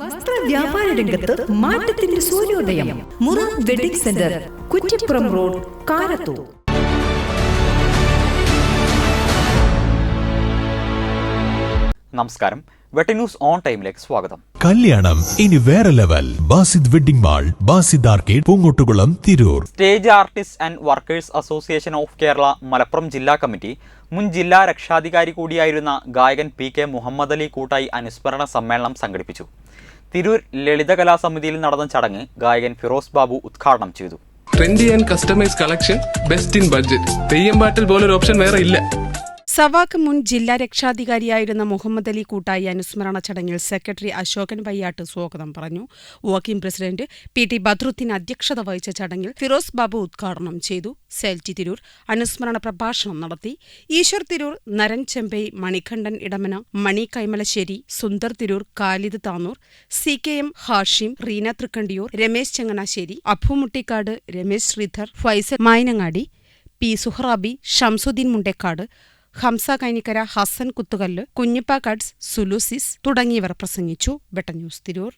വസ്ത്ര വ്യാപാര രംഗത്ത് മാറ്റത്തിന്റെ സൂര്യോദയം. Mura wedding centre Kuttippuram road Karathur. നമസ്കാരം. വെട്ടി ന്യൂസ് ഓൺ ടൈമിലേക്ക് സ്വാഗതം. കല്യാണം. ഇനി വേറെ level. Basid wedding mall Basid arcade Poongottukulam Tirur. Stage artist and workers association of Kerala Malappuram ജില്ലാ കമ്മിറ്റി. മുൻ ജില്ലാ രക്ഷാധികാരി കൂടിയായിരുന്ന ഗായകൻ പി കെ മുഹമ്മദ് അലി കൂട്ടായി അനുസ്മരണ സമ്മേളനം സംഘടിപ്പിച്ചു. തിരൂർ ലളിതകലാ സമിതിയിൽ നടന്ന ചടങ്ങ് ഗായകൻ ഫിറോസ് ബാബു ഉദ്ഘാടനം ചെയ്തു. Trendy and customise collection best in budget Theyyam പാട്ടിൽ പോലൊരു ഓപ്ഷൻ വേറെ ഇല്ല. സവാക്ക് മുൻ ജില്ലാ രക്ഷാധികാരിയായിരുന്ന മുഹമ്മദ് അലി കൂട്ടായി അനുസ്മരണ ചടങ്ങിൽ സെക്രട്ടറി അശോകൻ വയ്യാട്ട് സ്വാഗതം പറഞ്ഞു. Working president P T Badruddin അധ്യക്ഷത വഹിച്ച ചടങ്ങിൽ ഫിറോസ് ബാബു ഉദ്ഘാടനം ചെയ്തു. സെൽറ്റി തിരൂർ അനുസ്മരണ പ്രഭാഷണം നടത്തി. Eshwar Tirur Naran Chembai Manikandan Edamana Mani Kaimalassery Sundar Tirur Khalid Tanur C K M Hashim Reena Thrikkandiyur Ramesh Changanassery അഭുമുട്ടിക്കാട് Ramesh Sreedhar Faisal Mainangadi P Suhrabi Shamsuddin Mundekkad Hamsa Kainikkara Hasan Kuthukallu Kunhippa കഡ്സ് സുലൂസിസ് തുടങ്ങിയവർ പ്രസംഗിച്ചു. ബെട്ട ന്യൂസ് തിരൂർ.